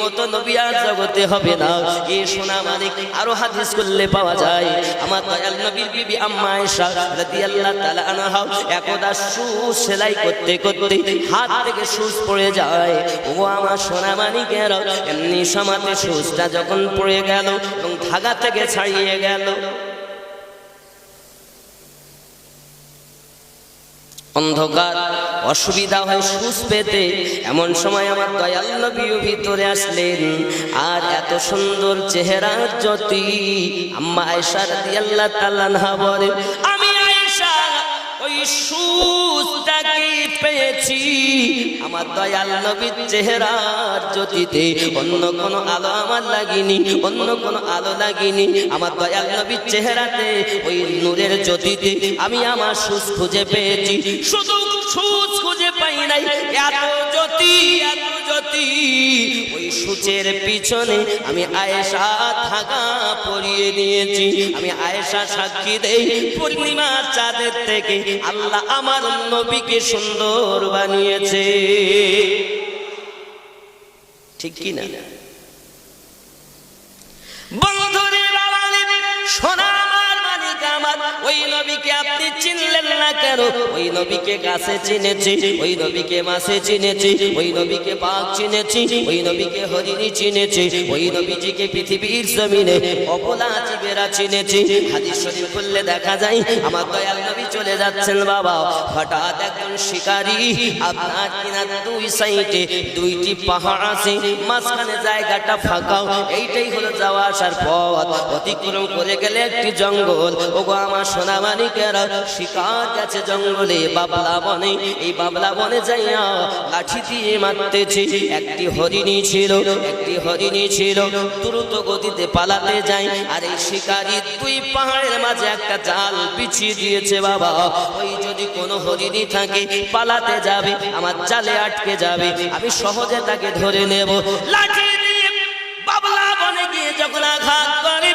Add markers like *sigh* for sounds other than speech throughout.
মতো নবী আর জগতে হবে না। এ সোনা মানে আরও হাদিস করলে পাওয়া যায়। আমার দয়াল নবীর বিবি আম্মা আয়েশা রাদিয়াল্লাহু তাআলা আনহা একদা সুচ সেলাই করতে করতে হাত থেকে সুচ পড়ে যায়। ও আমার সোনা মানিকের এমনি সমাতে সুচটা যখন পড়ে গেল এবং ধাগা থেকে ছাড়িয়ে গেল। অন্ধকার, অসুবিধা হয় সুস পেতে। এমন সময় আমার দয়াল নবীও ভিতরে আসলেন। আর এত সুন্দর চেহারা জ্যোতি, আম্মা আয়সার রাদিয়াল্লাহু তাআলা আনহা বলে আমি ওই সুসটাকে পেয়েছি। আমার দয়াল নবীর চেহারার জ্যোতিতে অন্য কোনো আলো আমার লাগিনি, অন্য কোনো আলো লাগিনি। আমার দয়াল নবীর চেহারাতে ওই নূরের জ্যোতিতে আমি আমার সুস খুঁজে পেয়েছি। শুধু সুচ খুঁজে পাই নাই, এত জ্যোতি এত জ্যোতি। সূচের পিছনে আমি আয়েশা থাকা পরিয়ে দিয়েছি। আমি আয়েশা সাক্ষী দেই পূর্ণিমা চাঁদের থেকে। আল্লাহ আমার নবীকে সুন্দর বানিয়েছে। ঠিক কি না বন্ধুরে আমার। ওই নবীকে আপনি চিনলেন না কেন? ওই নবীকে গাছে চিনেছি, ওই নবীকে চিনেছি, ওই নবীকে চিনেছি, ওই নবীকে হরিণী চিনেছি, ওই নবীজিকে পৃথিবীর জমিনে চিনেছি। খুললে দেখা যায়, আমার দয়াল নবী চলে যাচ্ছেন বাবা। হঠাৎ একজন শিকারী আপনার কিনা দুই সাইডে দুইটি পাহাড় আছে, মাঝখানে জায়গাটা ফাঁকাও এইটাই হলো যাওয়া আসার পথ। অতিক্রম করে গেলে একটি জঙ্গল। ওগো আমার সোনা মানিকেরা শিকার গেছে জঙ্গলে, বাবলা বনে। এই বাবলা বনে যাইয়া লাঠি দিয়ে মারতেছি। একটি হরিণী ছিল, একটি হরিণী ছিল। দ্রুত গতিতে পালাতে যায়। আর এই শিকারী দুই পাহাড়ের মাঝে একটা জাল পিছিয়ে দিয়েছে, বাবা। ওই যদি কোনো হরিণী থাকে, পালাতে যাবে, আমার জালে আটকে যাবে। আমি সহজে তাকে ধরে নেব। লাঠি দিয়ে বাবলা বনে গিয়ে যখন আঘাত করে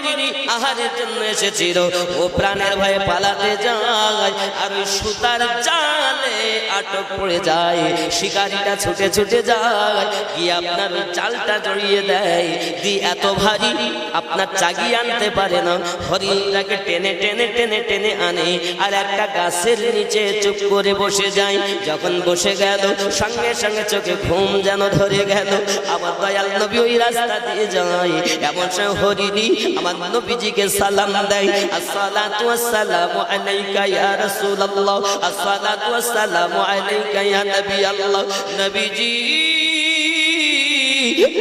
একটি আহারের জন্য এসেছিল। ও প্রাণের ভয়ে পালাতে যায় আর সুতার জালে আটক পড়ে যায়। শিকারিটা ছুটে ছুটে যায়। গিয়ে আপনার জালটা জড়িয়ে দেয়। দি এত ভারী, আপনার চাগিয়ে আনতে পারে না। হরিণটাকে টেনে টেনে টেনে টেনে আনে আর একটা গাছের নিচে চুপ করে বসে যায়। যখন বসে গেল, সঙ্গে সঙ্গে চোখে ঘুম যেন ধরে গেল। আমার দয়াল নবী ওই রাস্তা দিয়ে যায়। এমন সময় হরিণী আমার নবীজিকে সালাম দেয়। আসসালাতু ওয়াসসালামু আলাইকা ইয়া রাসূলুল্লাহ। আসসালাতু ওয়াসসালামু আলাইকা ইয়া নবী আল্লাহ। নবীজি।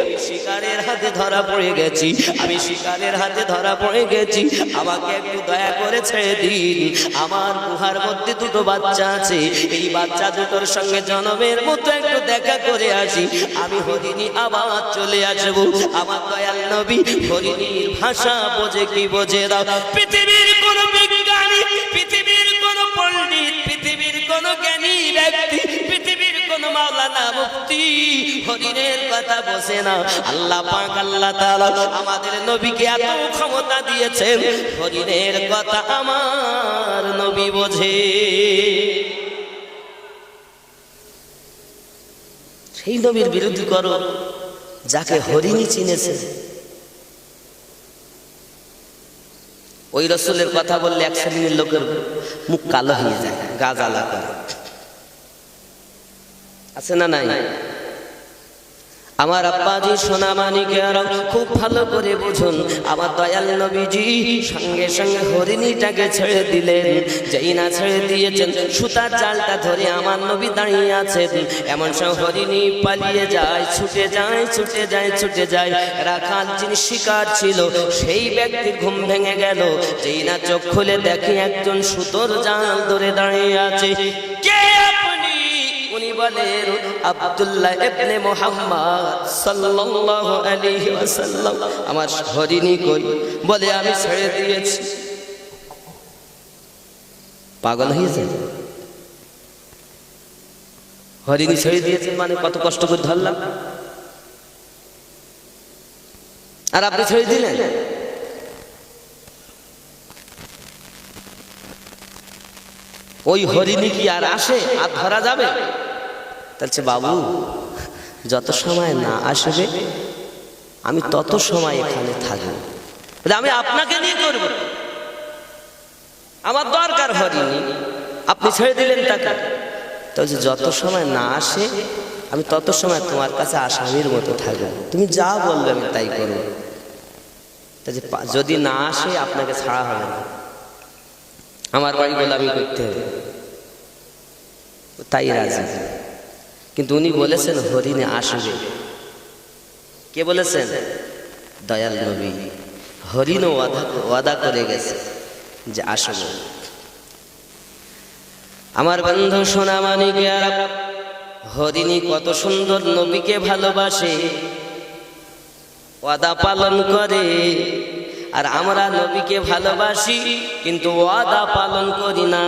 আমি শিকারের হাতে ধরা পড়ে গেছি, আমি শিকারের হাতে ধরা পড়ে গেছি। আমাকে একটু দয়া করে ছেড়ে দিন। আমার গুহার মধ্যে দুটো বাচ্চা আছে। এই বাচ্চা দুটোর সঙ্গে জনমের মতো একটু দেখা করে আসি। আমি হরিণী আবার চলে আসব। আমার দয়াল নবী হরিণীর ভাষা বোঝে কি বোঝে দাও পৃথিবীর কোন বিজ্ঞানী, পৃথিবীর কোন পণ্ডিত, পৃথিবীর কোন জ্ঞানী ব্যক্তি হরিণের কথা বসে না। আল্লাহ আল্লাহ আমাদের নবীকে এত ক্ষমতা দিয়েছেন। হরিণের কথা আমার নবী বোঝে। সেই নবীর বিরোধী করো, যাকে হরিণী চিনেছে। ওই রসুলের কথা বললে এক শ্রেণির লোকের মুখ কালো হয়ে যায়, গা জ্বালা করে। আছে না নাই? আমার আব্বাজি সোনা মানিকের খুব ভালো করে বুঝুন, আমার দয়াল নবীজি সঙ্গে সঙ্গে হরিণীটাকে ছেড়ে দিলেন। যেই না ছেড়ে দিয়েছেন, সুতার জালটা ধরে আমার নবী দাঁড়িয়ে আছেন। এমন সব হরিণী পালিয়ে যায়, ছুটে যায় ছুটে যায় ছুটে যায়। রাখাল যিনি শিকার ছিল, সেই ব্যক্তির ঘুম ভেঙে গেল। যেই না চোখ খুলে দেখে একজন সুতোর জাল ধরে দাঁড়িয়ে আছে। কে আব্দুল্লাহ ইবনে মুহাম্মদ সাল্লাল্লাহু আলাইহি ওয়াসাল্লাম আমার হরিণী কই? বলে, আমি ছেড়ে দিয়েছি। পাগল হয়েছে হরিণী ছেড়ে দিয়েছেন মানে কত কষ্ট করে ধরলাম। আর আপনি ছেড়ে দিলেন? ওই হরিণী কি আর আসে? আর ধরা যাবে? তাহলে বাবু যত সময় না আসবে আমি তত সময় এখানে থাকব। আমি আপনাকে নিয়ে করব। আমার দরকার হয়নি। আপনি ছেড়ে দিলেন তাকে। তো বলছে, যত সময় না আসে আমি তত সময় তোমার কাছে আসামির মতো থাকব। তুমি যা বলবে আমি তাই করব। যদি না আসে আপনাকে ছাড়া হবে না। আমার বাড়ি গোলামি করতে হবে। তাই রাজি। কিন্তু উনি বলেছেন হরিণে আসবে। কে বলেছেন? দয়াল নবী। ওয়াদা ওয়াদা করে গেছে যে আসবে। আমার বন্ধু সোনা মানিকে আর হরিণী কত সুন্দর নবীকে ভালোবাসে, ওয়াদা পালন করে। আর আমরা নবীকে ভালোবাসি, কিন্তু ওয়াদা পালন করি না।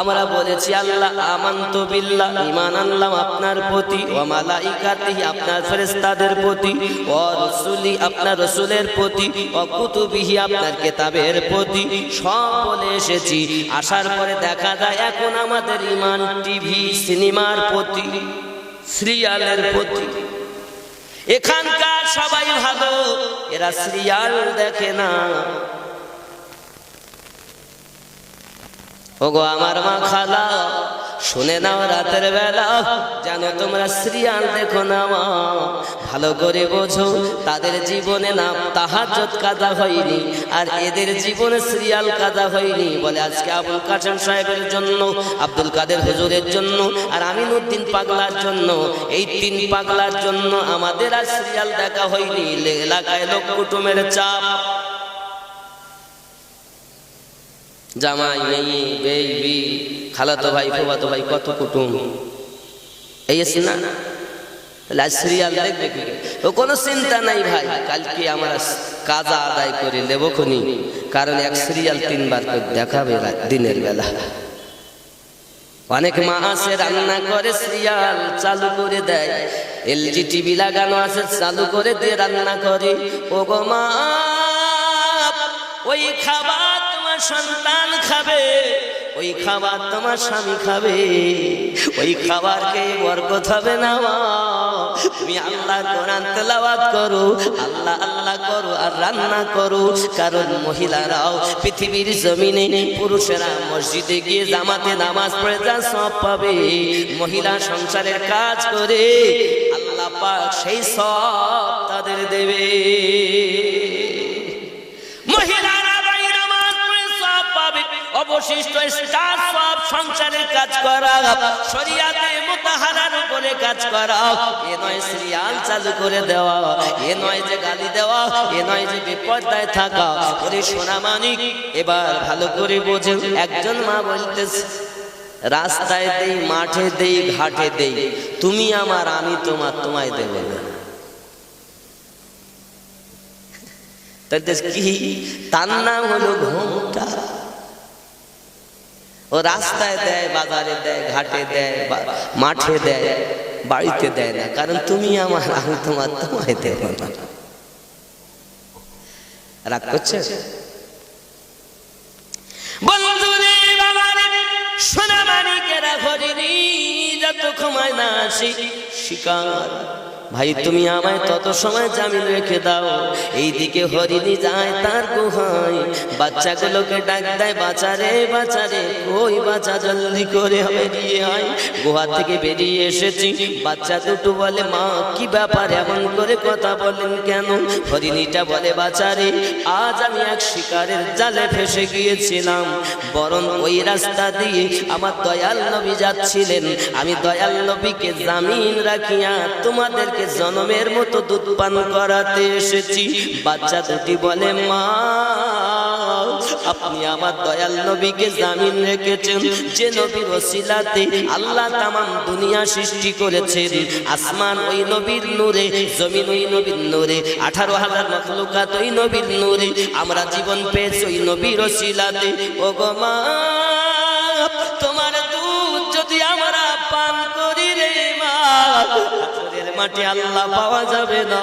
আমরা বলেছি, আল্লাহ, আমান্ত বিল্লাহ ইমান আনলাম আপনার প্রতি ও মালাইকাতি আপনার ফেরেশতাদের প্রতি ও রসুলি আপনার রসুলের প্রতি ও কুতুবিহি আপনার কেতাবের প্রতি। সব বলে এসেছি। আসার পরে দেখা যায়, এখন আমাদের ইমান টিভি, সিনেমার প্রতি, সিরিয়ালের প্রতি। এখানকার সবাই ভালো এরা সিরিয়াল দেখে না। ওগো আমার মা খালা, শুনে নাও রাতের বেলা জানো তোমরা সিরিয়াল দেখো না মা। ভালো করে বোঝো, তাদের জীবনে না তাহাজ্জত কাদা হয়নি, আর এদের জীবনে সিরিয়াল কাদা হয়নি, বলে আজকে আবুল কাসেম সাহেবের জন্য, আব্দুল কাদের হুজুরের জন্য, আর আমিনুদ্দিন পাগলার জন্য, এই তিন পাগলার জন্য আমাদের আর সিরিয়াল দেখা হয়নি। এলাকায় লোক কুটুমের চাপ। জামাই, মেয়ে, বেবি, খালাতো ভাই ফুবাতো ভাই, কত কুটুম। এই এসে না? তাহলে সিরিয়াল দেখবে কি? ও কোনো চিন্তা নাই ভাই, কালকে আমরা কাজা আদায় করে নেব খুনি। কারণ এক সিরিয়াল তিনবার করে দেখাবে দিনের বেলা। অনেক মা আছে, রান্না করে সিরিয়াল চালু করে দেয়। এলজি টিভি লাগানো আছে, চালু করে দিয়ে রান্না করে। ও গো মা, ওই খাবার তোমার সন্তান খাবে, ওই খাবার তোমার স্বামী খাবে, ওই খাবারকে বরকত হবে না তুমি আল্লাহ কোরআন তেলাওয়াত করো, আল্লাহ আল্লাহ করো আর রান্না করো। কারণ মহিলারাও পৃথিবীর জমিনে পুরুষেরা মসজিদে গিয়ে জামাতে নামাজ পড়ে যা সব পাবে। মহিলা সংসারের কাজ করে, আল্লাহ পাক সেই সব তাদের দেবে। অবশিষ্ট সংসারের কাজ করা। শরিয়াতে মুতাহারার উপরে কাজ করা। এ নয় সিরিয়াল চালু করে দেওয়া। এ নয় যে গালি দেওয়া। এ নয় যে থাকা। সোনা মানিক, এবার ভালো করে বোঝেন একজন মা বলতেছে, রাস্তায় দেই, মাঠে দেই, ঘাটে দেই। তুমি আমার, আমি তোমার, তোমায় দেব না। কি? তার নাম হলো ঘুমটা। ও রাস্তায় দেয়, বাজারে দেয়, ঘাটে দেয় মাঠে দেয়, বাড়িতে দেয় না। কারণ তুমি আমার, আমি তোমার, তোমায় দেব না। রাগ করছে? সোনা মানিকেরা ঘরেনি যত ক্ষমায় না আসি, শিকার। ভাই, তুমি আমায় তত সময় জামিন রেখে দাও। এইদিকে হরিণী যায় তার গুহায়। বাচ্চাগুলোকে ডাক দেয় বাঁচারে বাঁচারে ওই বাচ্চা জলদি করে আমি বেরিয়ে আয়। গুহা থেকে বেরিয়ে এসেছি। বাচ্চা দুটো বলে, মা, কি ব্যাপার? এমন করে কথা বলেন কেন? হরিণীটা বলে বাঁচারে আজ আমি এক শিকারের জালে ফেসে গিয়েছিলাম। বরং ওই রাস্তা দিয়ে আমার দয়াল নবী যাচ্ছিলেন। আমি দয়াল নবীকে জামিন রাখিয়া তোমাদেরকে জনমের মতো দুধ পান করাতে এসেছি। বাচ্চা দুটি বলে, মা, আপনি আমার দয়াল নবীকে জামিন রেখেছেন। যে নবীর ওসিলাতে আল্লাহ তামাম দুনিয়া সৃষ্টি করেছেন। আসমান ওই নবীর নূরে, জমিন ওই নবীর নূরে, আঠারো হাজার মখলুকাত ওই নবীর নূরে। আমরা জীবন পেয়েছি ওই নবীর ওসিলাতে। ও গো মা, তোমার দুধ যদি আমরা পান করি রে মা মাটি আল্লাহ পাওয়া যাবে না।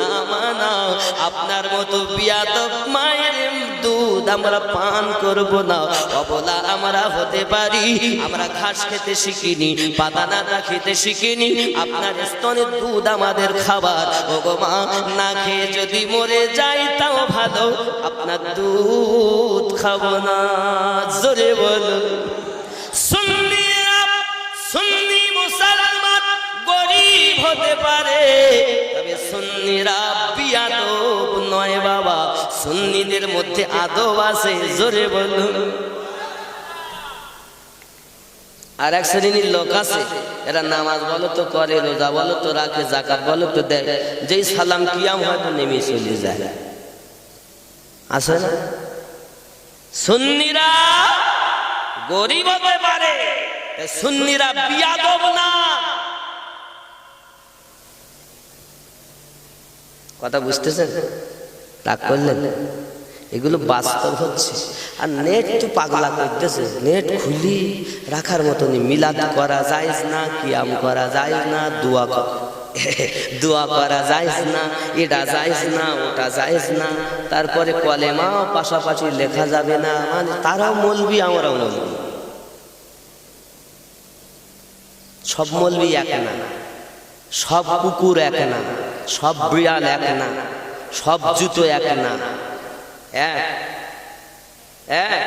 না মানা আপনার মতো বিয়াদব মায়ের দুধ আমরা পান করব না। অবলা আমরা হতে পারি, আমরা ঘাস খেতে শিখিনি পাতানাটা খেতে শিখিনি, আপনার স্তনের দুধ আমাদের খাবার। মা, না খেয়ে যদি মরে যাই তাও ভালো, আপনার দুধ খাব না। জোরে বলো। সুন্নিরা সুন্নি মুসলমান, গরিব হতে পারে। তবে সুন্নিরা বিয়াদব নয় বাবা। সুন্নিদের মধ্যে আদব আছে, জোরে বলুন। আর এক শ্রেণির লোক আছে, এরা নামাজ বলো তো করে, রোজা বলো তো রাখে জাকাত বলো তো দেয়। যেই সালাম কিয়াম হয়তো নেমে চলে যায়। আছে না? সুন্নিরা গরিব হতে পারে সুন্নিরা বিয়াদব না। কথা বুঝতেছেন? রাগ করলেন? এগুলো বাস্তব হচ্ছে। আর নেট তো পাগলা করতেছে। নেট খুলি, রাখার মতনই। মিলাদ করা যায় না, কিয়াম করা যায় না, দোয়া *laughs* দোয়া করা যায় না, এটা যায় না, ওটা যায় না। তারপরে কলেমাও পাশাপাশি লেখা যাবে না। মানে তারাও মলবি, আমরাও মলবি। সব মলবি এক না। সব কুকুর এক না। সব বিড়াল এক না, সব জুতো এক না। এক এক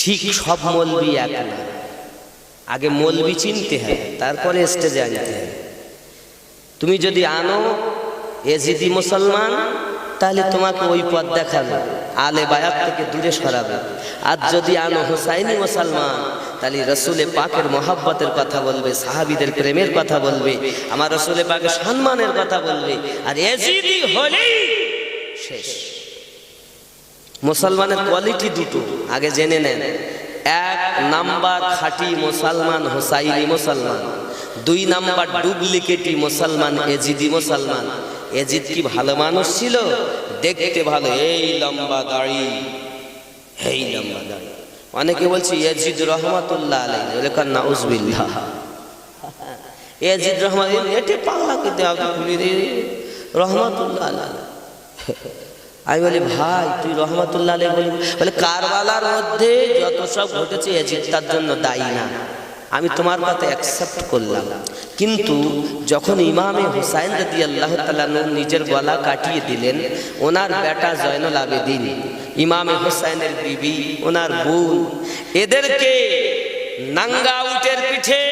ঠিক সব মলবি এক না। আগে মলবি চিনতে হয় তারপরে স্টেজে আনতে হয় তুমি যদি আনো এজিদি মুসলমান, তাহলে তোমাকে ওই পথ দেখাবে, আলে বায়াত থেকে দূরে সরাবে। আর যদি আনো হুসাইনি মুসলমান তাহলে রসুলে পাকের মহাব্বতের কথা বলবে, সাহাবিদের প্রেমের কথা বলবে, আমার রসুলে পাকের সম্মানের কথা বলবে, আর শেষ। মুসলমানের কোয়ালিটি দুটো, আগে জেনে নেন। এক নাম্বার খাঁটি মুসলমান হোসাইনি মুসলমান, দুই নাম্বার ডুপ্লিকেটি মুসলমান এজিদি মুসলমান। এজিদ কি ভালো মানুষ ছিল? দেখতে ভালো, এই লম্বা দাড়ি, এই লম্বা দাড়ি। অনেকে বলছে ইয়াজিদ রহমাতুল্লাহ আলাইহি। আলাই নাউজ নাউজবিল্লাহ এজিদ *laughs* রহমান কি পাগলা খুলি রে রহমাতুল্লাহ আলাইহি। আমি বলি ভাই তুই রহমাতুল্লাহ আলাইহি বলি বলে কারবালার মধ্যে যত সব ঘটেছে ইয়াজিদ তার জন্য দায়ী না। আমি তোমার কথা অ্যাকসেপ্ট করলাম। কিন্তু যখন ইমামে হুসাইন রদি আল্লাহ তালুর নিজের গলা কাটিয়ে দিলেন, ওনার বেটা জয়নুল আবেদিন, ইমামে হুসাইনের বিবি, ওনার বোন, এদেরকে নাঙ্গা উটের পিঠে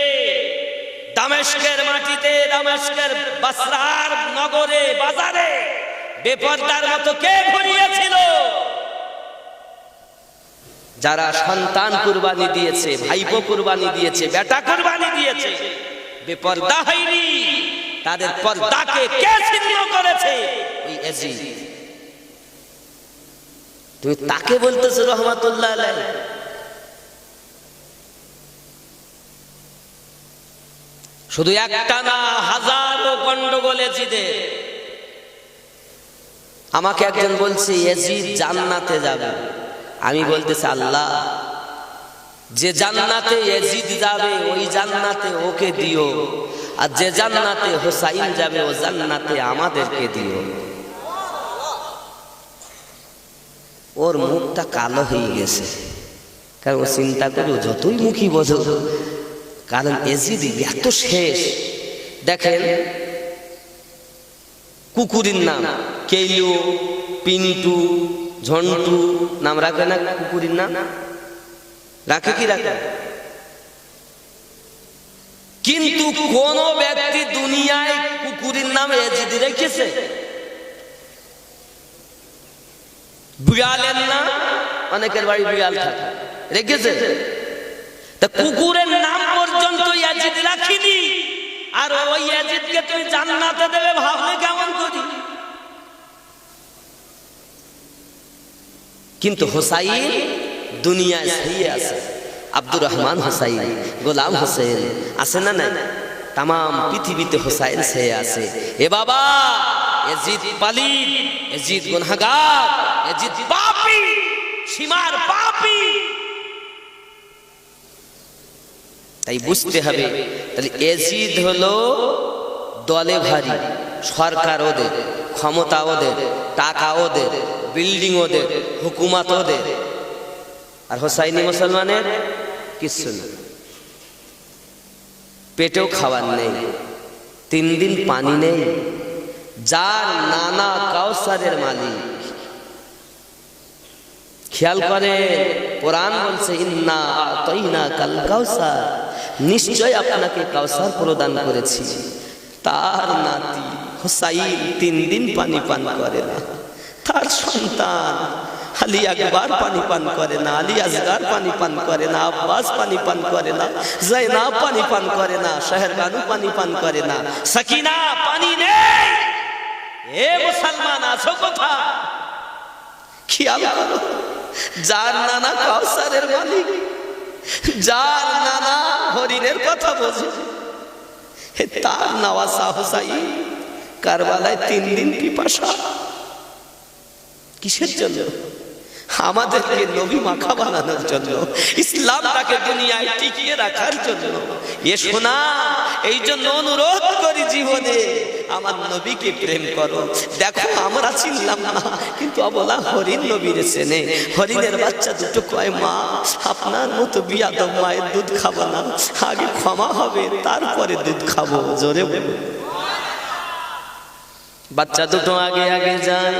দামেস্কের মাটিতে, দামেস্কের বাসরার নগরে, বাজারে, বেপরদার মতো কে ঘুরিয়েছিল? যারা সন্তান কুরবানি দিয়েছে, ভাইপো কুরবানি দিয়েছে, বেটা কুরবানি দিয়েছে, বেপর্দা হয়নি। তাদের পর্দাকে কে ছিন্ন করেছে? ওই এজিদ তুমি তাকে বলতেছো রহমাতুল্লাহ আলাই শুধু একটা না, হাজারো গন্ডগোল এজিদের। আমাকে একজন বলছে, এজিদ জান্নাতে যাবে। আমি বলতেছি, আল্লাহ, যে জান্নাতে এজিদ যাবে, ওই জান্নাতে ওকে দিও। আর যে জান্নাতে হোসাইন যাবে, ও জান্নাতে আমাদেরকে দিও। ওর মুখটা কালো হয়ে গেছে। কারণ ও চিন্তা করে যতই মুখী বোঝো, কারণ এজিদ এত শেষ। দেখেন, কুকুরের নাম কেইলু পিন্টু ঝন্টু, নাম রাখে না কুকুরের নাম? রাখে কি রাখে? কিন্তু কোন ব্যক্তি দুনিয়ায় কুকুরের নাম এজিদি রেখেছে? বিড়ালের নাম? অনেকের বাড়ি বিড়াল থাকে। রেখেছে? তা কুকুরের নাম পর্যন্ত ইয়াজিদ রাখিনি। আর ওই ইয়াজিদকে তুমি জান্নাতে দেবে ভাবলে কেমন করি? কিন্তু হোসাইন দুনিয়ায় আছে। আব্দুর রহমান হোসাইন, গোলাম হোসেন, আছে না নাই? তাম পৃথিবীতে হোসাইন সে আছে। এ বাবা এজিদ পালিত এজিদ গুনহাগার এজিদ পাপি, সীমার পাপি। তাই বুঝতে হবে, তাহলে এজিদ হলো দলে ভারী, সরকার ওদের, ক্ষমতা ওদের টাকা ওদের বিল্ডিং ওদের, হুকুমাত ওদের। আর হোসাইনি মুসলমানের কিচ্ছু না। পেটেও খাবার নেই, তিন দিন পানি নেই। যার নানা কাউসারের মালিক। খেয়াল করে কোরআন বলছে, ইন্না আতাইনা কাল কাউসার। নিশ্চয় আপনাকে কাউসার প্রদান করেছি। তার নাতি হোসাইন তিন দিন পানি পান করে না। তার সন্তান আলী আকবার পানি পান করে না, আলী আসগার পানি পান করে না, আব্বাস পানি পান করে না জৈনা পানি পান করে না, শহর বানু পানি পান করে না। সাকিনা, পানি নেই। এ মুসলমান, আছো কোথা খেয়াল করো, যার নানা কাউসারের মালিক, যার নানা হরিণের কথা বোঝে তার নাওয়া সাহসাই কারবালায় তিন দিন পিপাসা। কিসের জন্য? আমাদেরকে নবী মাখা বানানোর জন্য, ইসলামটাকে দুনিয়ায় টিকিয়ে রাখার জন্য। এ শোনা এই জন্য অনুরোধ করি জীবনে, আমার নবীকে প্রেম করো। দেখো, আমরা চিনলাম না, কিন্তু অবলা হরিণ নবীর চেনে। হরিণের বাচ্চা দুটো কয়, মা, আপনার মতো বিয়াদব মায়ের দুধ খাব না। আগে ক্ষমা হবে, তারপরে দুধ খাব। জোরে বলুন। বাচ্চা দুটো আগে আগে যায়,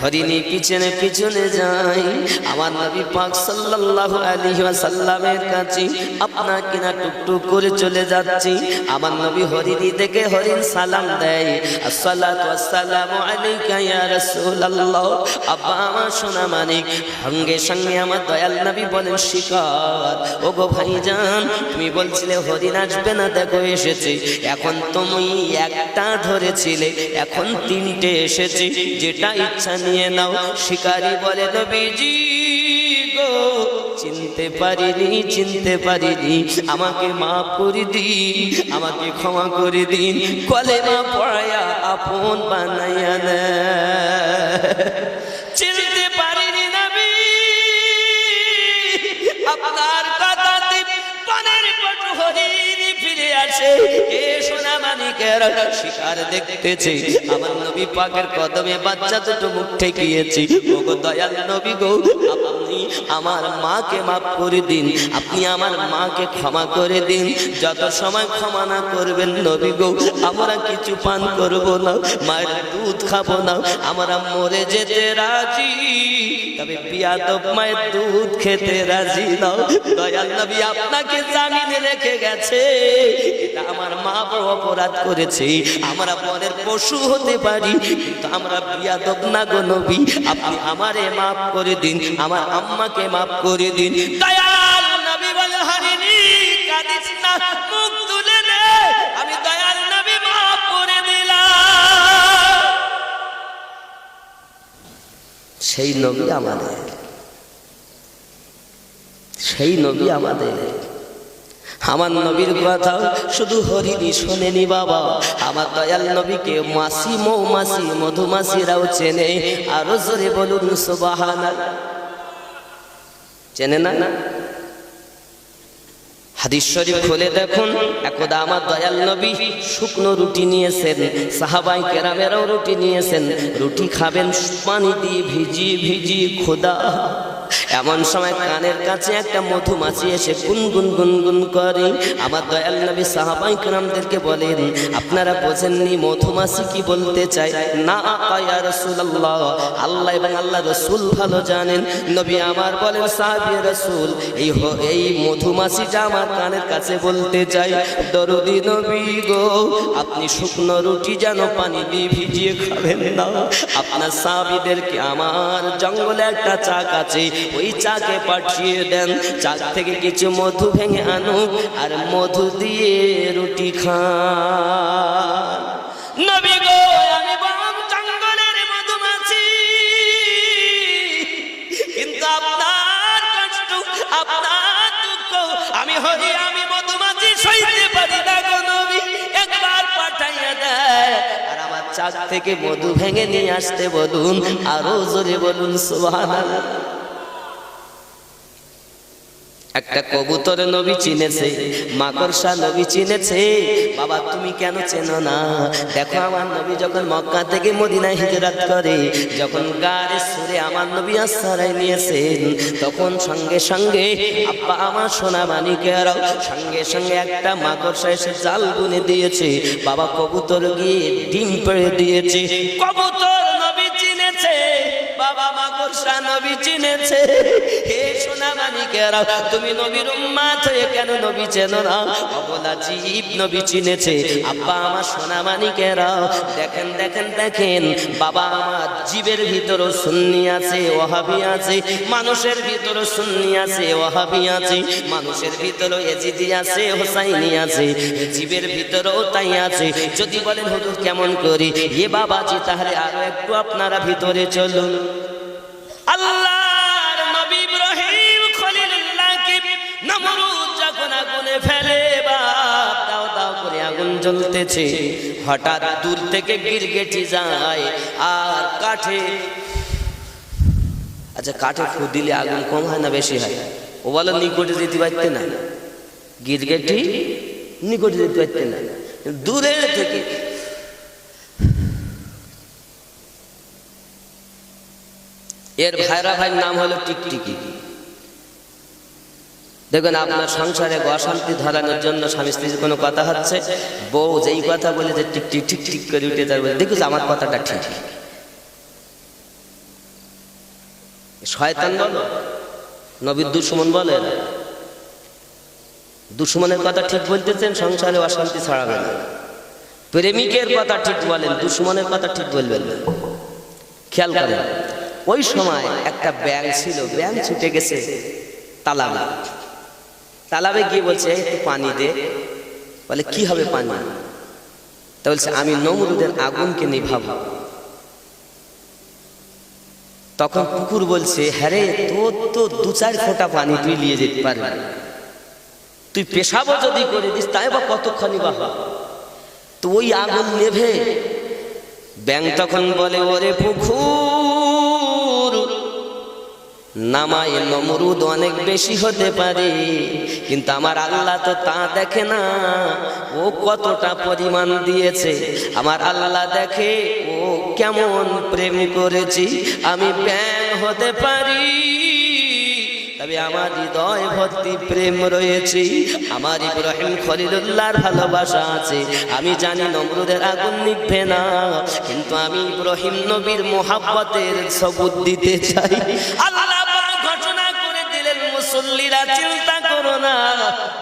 হরিণী পিছনে পিছনে যায়। আমার নবী পাক সাল্লাল্লাহু আলাইহি ওয়াসাল্লামের কাছে আপনা কিনা টুকটুক করে চলে যাচ্ছি। আমার নবী হরিণী দেখে হরিণ সালাম দেয়, আসসালাতু ওয়াসসালামু আলাইকা ইয়া রাসূলুল্লাহ। আব্বা আমার সোনা মানিক, সঙ্গে সঙ্গে আমার দয়াল নবী বলেন, শিকার। ভাই ভাইজান, তুমি বলছিলে হরিণ আসবে না, দেখো এসেছে। এখন তুমি একটা ধরেছিলে, এখন তিনটে এসেছে, যেটা ইচ্ছা নিয়ে নাও। শিকারি বলে, নবীজি গো, চিনতে পারিনি চিনতে পারিনি। আমাকে মা করে দিন, আমাকে ক্ষমা করে দিন। কলে কলেমা পড়ায়া আপন বানাইয়া চিনতে পটু হরিণ ফিরে আসে। এ সোনা মানিকের শিকার দেখতেছে। আমার নবী পাকের কদমে বাচ্চা দুটো মুখ ঠেকিয়েছি। ওগো দয়াল নবী গো আমার মাকে মাফ করে দিন। আপনি আমার মাকে ক্ষমা করে দিন। যত সময় ক্ষমা না করবেন নবী গো, আমরা কিছু পান করব না, মায়ের দুধ খাব না, আমরা মরে যেতে রাজি। তবে বিয়াদব মায়ের দুধ খেতে রাজি নাও দয়াল নবী আপনাকে জামিনে রেখে গেছে। এটা আমার মা বড় অপরাধ করেছে। আমরা পরের পশু হতে পারি, কিন্তু আমরা বিয়াদব না গো নবী। আপনি আমারে মাফ করে দিন। আমার আম্মাকে মাফ করে দিন। সেই নবী আমাদের। সেই নবী আমাদের। আমার নবীর কথা শুধু হরিণী শোনেনি বাবা। আমার দয়াল নবীকে মাসি, মৌমাসি, মধুমাসিরাও চেনে। আরও জোরে বলুন সুবাহানা চেনে না? না হাদিস শরীফ খুলে দেখুন। একদা আমার দয়াল নবী শুকনো রুটি নিয়েছেন। সাহাবাই কেরামেরাও রুটি নিয়েছেন। রুটি খাবেন, পানি দিয়ে ভিজিয়ে ভিজিয়ে খোদা। এমন সময় কানের কাছে একটা মধুমাছি এসে গুনগুন গুনগুন করে। আমার দয়াল নবী সাহাবাই কেরামদেরকে বলেন, আপনারা বোঝেননি মধুমাছি কি বলতে চায়? না ইয়া রাসূলুল্লাহ। আল্লাহ এবং আল্লাহ রসুল ভালো জানেন। নবী আমার বলেন, সাহাবী রসুল, এই এই মধুমাছিটা আমার কানের কাছে বলতে চাই দরদি নবী গো, আপনি শুকনো রুটি যেন পানি দিয়ে ভিজিয়ে খাবেন না। আপনার সাহাবীদেরকে আমার জঙ্গলে একটা চাক আছে ওই চাকে পাঠিয়ে দেন। চাক থেকে কিছু মধু ভেঙে আনুক আর মধু দিয়ে রুটি খান। মধুমাছি। কিন্তু আপনার আপনার আমি আমি মধুমাছি একবার দেয়। আর চাক থেকে মধু ভেঙে নিয়ে আসতে বলুন, আরও জোরে বলুন, সুবহানাল্লাহ। একটা কবুতর নবী চিনেছে, মাকড়সা নবী চিনেছে। বাবা, তুমি কেন চেনো না? দেখো, আমার নবী যখন মক্কা থেকে মদিনায় হিজরত করে, যখন গাড়ি সুরে আমার নবী আশ্রয় নিয়েছেন, তখন সঙ্গে সঙ্গে আব্বা আমার সোনা মানিকেরাও সঙ্গে সঙ্গে একটা মাকড়সা এসে জাল বুনে দিয়েছে। বাবা, কবুতর গিয়ে ডিম পেড়ে দিয়েছে। কবুতর বাবা চিনেছে। হে তুমি কেন নবী জীব নবী চিনেছে। আব্বা আমার দেখেন দেখেন দেখেন, বাবা জীবের ভিতরও সুন্নি আছে ওহাবি আছে, মানুষের ভিতরও সুন্নি আছে ওহাবি আছে, মানুষের ভিতরও এজিদি আছে, হোসাইনি আছে, জীবের ভিতরেও তাই আছে। যদি বলেন, হুজুর, কেমন করি? এ বাবাজি, তাহলে আরও একটু আপনারা ভিতরে চলুন। আল্লাহর নবী ইব্রাহিম খলিলুল্লাহকে নমরুদ যখন আগুনে ফেলে বাপ, দাও দাও করে আগুন জ্বলতেছে। হঠাৎ দূর থেকে গিরগেটি যায় আর কাঠে আচ্ছা কাঠে ফু দিলে আগুন কম হয় না বেশি হয়? ও বলো, নিকটে যেতে পারতে না। গিরগেটি নিকটে যেতে পারতে না। দূরে থেকে এর ভাইরা ভাইয়ের নাম হলো টিকটিকি। দেখুন, আপনার সংসারে অশান্তি ধরানোর জন্য স্বামী স্ত্রীর কোনো কথা হচ্ছে? বউ যেই কথা বলে যে টিকটিক ঠিক ঠিক করে উঠে বলে, দেখুন আমার কথাটা ঠিক। শয়তান বলো, নবীর দুশ্মন বলেন। দুশ্মনের কথা ঠিক বলতেছেন, সংসারে অশান্তি ছড়াবে না। প্রেমিকের কথা ঠিক বলেন, দুশ্মনের কথা ঠিক বলবেন খেয়াল করেন। ওই সময় একটা ব্যাং ছিল ব্যাং ছুটে গেছে তালাবে। তালাবে গিয়ে বলছে, "এই একটু পানি দে। বলে, কি হবে পানি? তা বলছে, আমি নমরুদের আগুনকে নিভাবো। তখন কুকুর বলছে হ্যাঁ রে, তোর তো দু চার ফোঁটা পানি তুই নিয়ে যেতে পারবি। তুই পেশাবো যদি করে দিস, তাই বা কতক্ষণই বা? তো ওই আগুন নেভে ব্যাং তখন বলে, ওরে পুকুর নামায় নমরুদ অনেক বেশি হতে পারে, কিন্তু আমার আল্লাহ তো তা দেখে না। ও কতটা পরিমাণ দিয়েছে। আমার আল্লাহ দেখে, ও কেমন প্রেম করেছি, আমি ব্যাং হতে পারি। আমার হৃদয় ভর্তি প্রেম রয়েছে। আমার ইব্রাহিম খলিলুল্লাহর ভালোবাসা আছে। আমি জানি নমরুদের আগুন নিভবে না। কিন্তু আমি ইব্রাহিম নবীর মোহাব্বতের সবুত দিতে চাই। আল্লাহ ঘটনা করে দিলেন, মুসল্লিরা চিন্তা করো না।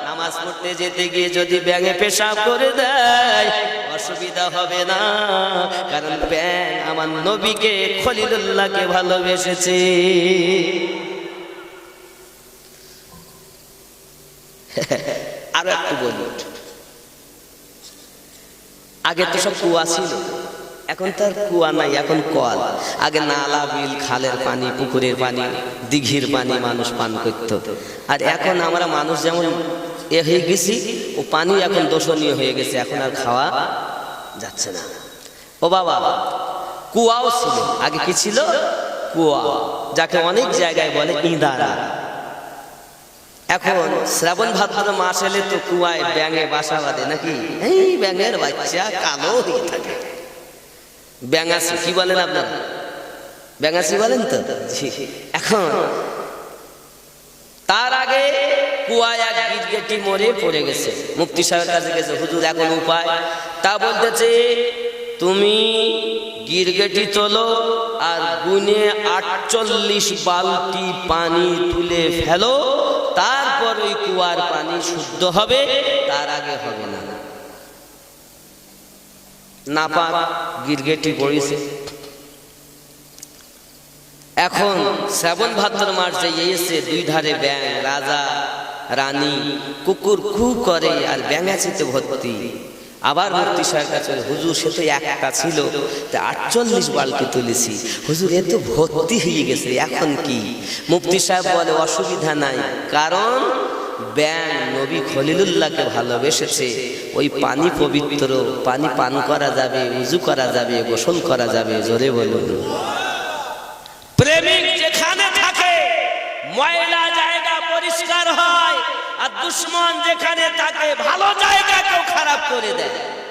নামাজ পড়তে যেতে গিয়ে যদি ব্যাঙে পেশাব করে দেয়, অসুবিধা হবে না। কারণ ব্যাং আমার নবীকে, খলিলুল্লাহকে ভালোবেসেছে। *laughs* আরও একটু বলি। আগে তো সব কুয়া ছিল। এখন তার কুয়া নাই, এখন কল। আগে নালা, বিল, খালের পানি, পুকুরের পানি, দিঘির পানি মানুষ পান করত। আর এখন আমরা মানুষ যেমন এ হয়ে গেছি, ও পানি এখন দোষণীয় হয়ে গেছে, এখন আর খাওয়া যাচ্ছে না। ও বাবা, কুয়াও ছিল। আগে কি ছিল? কুয়া। যাকে অনেক জায়গায় বলে ইঁদারা। এখন শ্রাবণ ভাদ্র মাস এলে তো কুয়ায় ব্যাঙে বাসা বাঁধে নাকি? এই ব্যাঙের বাচ্চা কালো হয়ে থাকে। ব্যাঙাসি কি বলেন আপনারা? ব্যাঙাসি বলেন তো। এখন তার আগে কুয়ায় এক গিরগেটি মরে পড়ে গেছে। মুক্তি সাহেবের কাছে গেছে, হুজুর, এখন উপায়? তা বলতেছে, তুমি গিরগেটি তোলো আর গুনে আটচল্লিশ বালতি পানি তুলে ফেলো। তারপর ওই কুয়ার পানি শুদ্ধ হবে, তার আগে হবে না। না পাক গিরগেটি পড়েছে। এখন শ্রাবণ ভাদ্র মাস এসে দুই ধারে ব্যাং রাজা, রানী, কুকুর খু করে আর ব্যাঙাচিতে ভর্তি। আবার মুক্তি সাহের কাছে, হুজুর, সে তো একটা ছিল। তা আটচল্লিশ বালতি তুলেছি। হুজুর, এ তো ভর্তি হয়ে গেছে, এখন কি? মুফতি সাহেব বলে, অসুবিধা নাই। কারণ ব্যাং নবী খলিলুল্লাহকে ভালোবেসেছে। ওই পানি পবিত্র, পানি পান করা যাবে, উজু করা যাবে, গোসল করা যাবে, জোরে বলুন প্রেমিক যেখানে থাকে ময়লা জায়গা পরিষ্কার হয় দুশ্মন যেখানে থাকে ভালো জায়গা জায়গাকেও খারাপ করে দেয়।